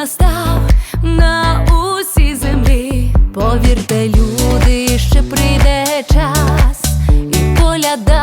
настав на усій землі. Повірте, люди ще прийде час і поляда.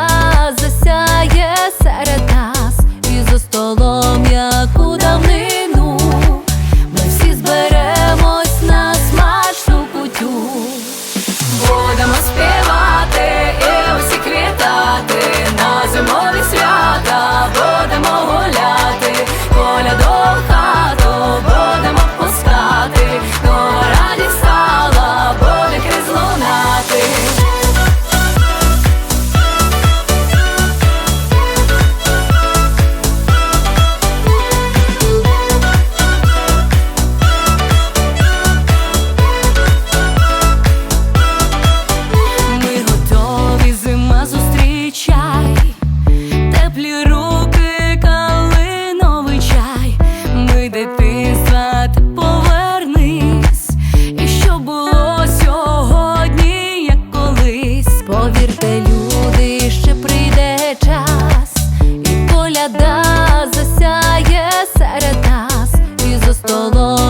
yol ol.